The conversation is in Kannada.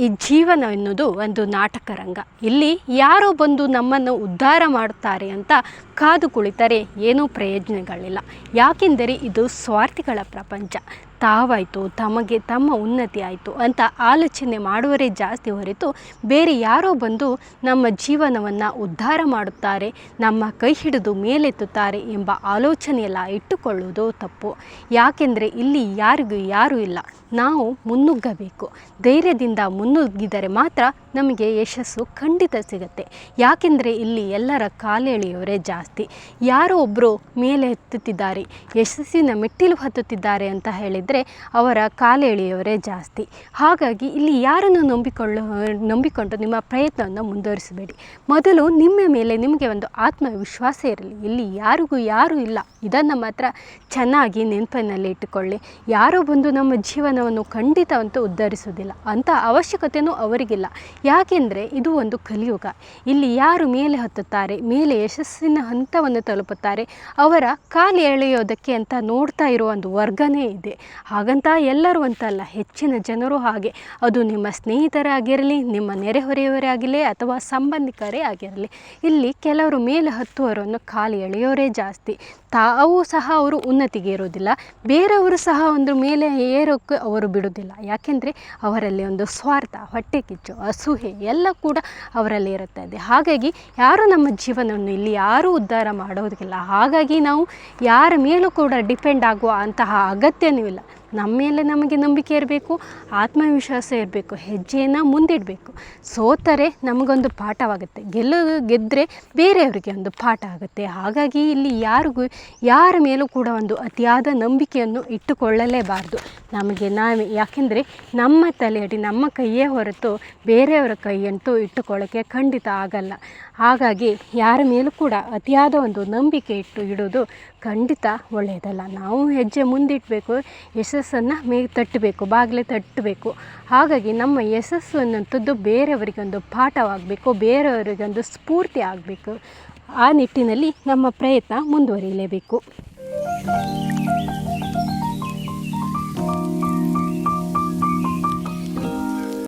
ಈ ಜೀವನ ಎನ್ನುವುದು ಒಂದು ನಾಟಕ ರಂಗ. ಇಲ್ಲಿ ಯಾರೋ ಬಂದು ನಮ್ಮನ್ನು ಉದ್ಧಾರ ಮಾಡುತ್ತಾರೆ ಅಂತ ಕಾದು ಕುಳಿತರೆ ಏನೂ ಪ್ರಯೋಜನಗಳಿಲ್ಲ. ಯಾಕೆಂದರೆ ಇದು ಸ್ವಾರ್ಥಿಗಳ ಪ್ರಪಂಚ. ತಾವಾಯಿತು, ತಮಗೆ ತಮ್ಮ ಉನ್ನತಿ ಆಯಿತು ಅಂತ ಆಲೋಚನೆ ಮಾಡುವರೇ ಜಾಸ್ತಿ ಹೊರತು ಬೇರೆ ಯಾರೋ ಬಂದು ನಮ್ಮ ಜೀವನವನ್ನು ಉದ್ಧಾರ ಮಾಡುತ್ತಾರೆ, ನಮ್ಮ ಕೈ ಹಿಡಿದು ಮೇಲೆತ್ತುತ್ತಾರೆ ಎಂಬ ಆಲೋಚನೆಯೆಲ್ಲ ಇಟ್ಟುಕೊಳ್ಳುವುದು ತಪ್ಪು. ಯಾಕೆಂದರೆ ಇಲ್ಲಿ ಯಾರಿಗೂ ಯಾರೂ ಇಲ್ಲ. ನಾವು ಮುನ್ನುಗ್ಗಬೇಕು. ಧೈರ್ಯದಿಂದ ಮುನ್ನುಗ್ಗಿದರೆ ಮಾತ್ರ ನಮಗೆ ಯಶಸ್ಸು ಖಂಡಿತ ಸಿಗುತ್ತೆ. ಯಾಕೆಂದರೆ ಇಲ್ಲಿ ಎಲ್ಲರ ಕಾಲೆಳೆಯವರೇ ಜಾಸ್ತಿ. ಯಾರೋ ಒಬ್ಬರು ಮೇಲೆ ಎತ್ತುತ್ತಿದ್ದಾರೆ, ಯಶಸ್ಸಿನ ಮೆಟ್ಟಿಲು ಹತ್ತುತ್ತಿದ್ದಾರೆ ಅಂತ ಹೇಳಿದರೆ ಅವರ ಕಾಲೆಳೆಯವರೇ ಜಾಸ್ತಿ. ಹಾಗಾಗಿ ಇಲ್ಲಿ ಯಾರನ್ನು ನಂಬಿಕೊಳ್ಳ, ನಂಬಿಕೊಂಡು ನಿಮ್ಮ ಪ್ರಯತ್ನವನ್ನು ಮುಂದುವರಿಸಬೇಡಿ. ಮೊದಲು ನಿಮ್ಮ ಮೇಲೆ ನಿಮಗೆ ಒಂದು ಆತ್ಮವಿಶ್ವಾಸ ಇರಲಿ. ಇಲ್ಲಿ ಯಾರಿಗೂ ಯಾರೂ ಇಲ್ಲ. ಇದನ್ನು ಮಾತ್ರ ಚೆನ್ನಾಗಿ ನೆನಪಿನಲ್ಲಿ ಇಟ್ಟುಕೊಳ್ಳಿ ಯಾರೋ ಬಂದು ನಮ್ಮ ಜೀವನವನ್ನು ಖಂಡಿತವಂತೂ ಉದ್ಧರಿಸುವುದಿಲ್ಲ. ಅಂಥ ಅವಶ್ಯಕತೆಯೂ ಅವರಿಗಿಲ್ಲ. ಯಾಕೆಂದರೆ ಇದು ಒಂದು ಕಲಿಯುಗ. ಇಲ್ಲಿ ಯಾರು ಮೇಲೆ ಹತ್ತುತ್ತಾರೆ, ಮೇಲೆ ಯಶಸ್ಸಿನ ಹಂತವನ್ನು ತಲುಪುತ್ತಾರೆ, ಅವರ ಕಾಲು ಎಳೆಯೋದಕ್ಕೆ ಅಂತ ನೋಡ್ತಾ ಇರೋ ಒಂದು ವರ್ಗನೇ ಇದೆ. ಹಾಗಂತ ಎಲ್ಲರೂ ಅಂತಲ್ಲ, ಹೆಚ್ಚಿನ ಜನರು ಹಾಗೆ. ಅದು ನಿಮ್ಮ ಸ್ನೇಹಿತರಾಗಿರಲಿ, ನಿಮ್ಮ ನೆರೆಹೊರೆಯವರೇ ಆಗಿರಲಿ ಅಥವಾ ಸಂಬಂಧಿಕರೇ ಆಗಿರಲಿ. ಇಲ್ಲಿ ಕೆಲವರು ಮೇಲೆ ಹತ್ತುವರನ್ನು ಕಾಲು ಎಳೆಯೋರೇ ಜಾಸ್ತಿ. ತಾವು ಸಹ ಅವರು ಉನ್ನತಿಗೆ ಇರೋದಿಲ್ಲ ಬೇರೆಯವರು ಸಹ ಒಂದು ಮೇಲೆ ಏರೋಕ್ಕೆ ಅವರು ಬಿಡೋದಿಲ್ಲ ಯಾಕೆಂದರೆ ಅವರಲ್ಲಿ ಒಂದು ಸ್ವಾರ್ಥ ಹೊಟ್ಟೆ ಕಿಚ್ಚು ಅಸೂಹೆ ಎಲ್ಲ ಕೂಡ ಅವರಲ್ಲಿ ಇರುತ್ತದೆ ಹಾಗಾಗಿ ಯಾರು ನಮ್ಮ ಜೀವನವನ್ನು ಇಲ್ಲಿ ಯಾರೂ ಉದ್ಧಾರ ಮಾಡೋದಕ್ಕಿಲ್ಲ ಹಾಗಾಗಿ ನಾವು ಯಾರ ಮೇಲೂ ಕೂಡ ಡಿಪೆಂಡ್ ಆಗುವ ಅಂತಹ ಅಗತ್ಯನೂ ಇಲ್ಲ. ನಮ್ಮ ಮೇಲೆ ನಮಗೆ ನಂಬಿಕೆ ಇರಬೇಕು, ಆತ್ಮವಿಶ್ವಾಸ ಇರಬೇಕು, ಹೆಜ್ಜೆಯನ್ನು ಮುಂದಿಡಬೇಕು. ಸೋತರೆ ನಮಗೊಂದು ಪಾಠವಾಗುತ್ತೆ. ಗೆಲ್ಲ ಗೆದ್ದರೆ ಬೇರೆಯವರಿಗೆ ಒಂದು ಪಾಠ ಆಗುತ್ತೆ. ಹಾಗಾಗಿ ಇಲ್ಲಿ ಯಾರಿಗೂ, ಯಾರ ಮೇಲೂ ಕೂಡ ಒಂದು ಅತಿಯಾದ ನಂಬಿಕೆಯನ್ನು ಇಟ್ಟುಕೊಳ್ಳಲೇಬಾರ್ದು. ನಮಗೆ ನಾವೇ, ಯಾಕೆಂದರೆ ನಮ್ಮ ತಲೆಯಡಿ, ನಮ್ಮ ಕೈಯೇ ಹೊರತು ಬೇರೆಯವರ ಕೈಯಂತೂ ಇಟ್ಟುಕೊಳ್ಳೋಕ್ಕೆ ಖಂಡಿತ ಆಗಲ್ಲ. ಹಾಗಾಗಿ ಯಾರ ಮೇಲೂ ಕೂಡ ಅತಿಯಾದ ಒಂದು ನಂಬಿಕೆ ಇಟ್ಟು ಇಡೋದು ಖಂಡಿತ ಒಳ್ಳೆಯದಲ್ಲ. ನಾವು ಹೆಜ್ಜೆ ಮುಂದಿಡಬೇಕು. ಯಶಸ್ಸನ್ನು ಮೇ ತಟ್ಟಬೇಕು, ಬಾಗಿಲೇ ತಟ್ಟಬೇಕು. ಹಾಗಾಗಿ ನಮ್ಮ ಯಶಸ್ಸು ಅನ್ನೋಂಥದ್ದು ಬೇರೆಯವರಿಗೊಂದು ಪಾಠವಾಗಬೇಕು, ಬೇರೆಯವರಿಗೊಂದು ಸ್ಫೂರ್ತಿ ಆಗಬೇಕು. ಆ ನಿಟ್ಟಿನಲ್ಲಿ ನಮ್ಮ ಪ್ರಯತ್ನ ಮುಂದುವರಿಯಲೇಬೇಕು.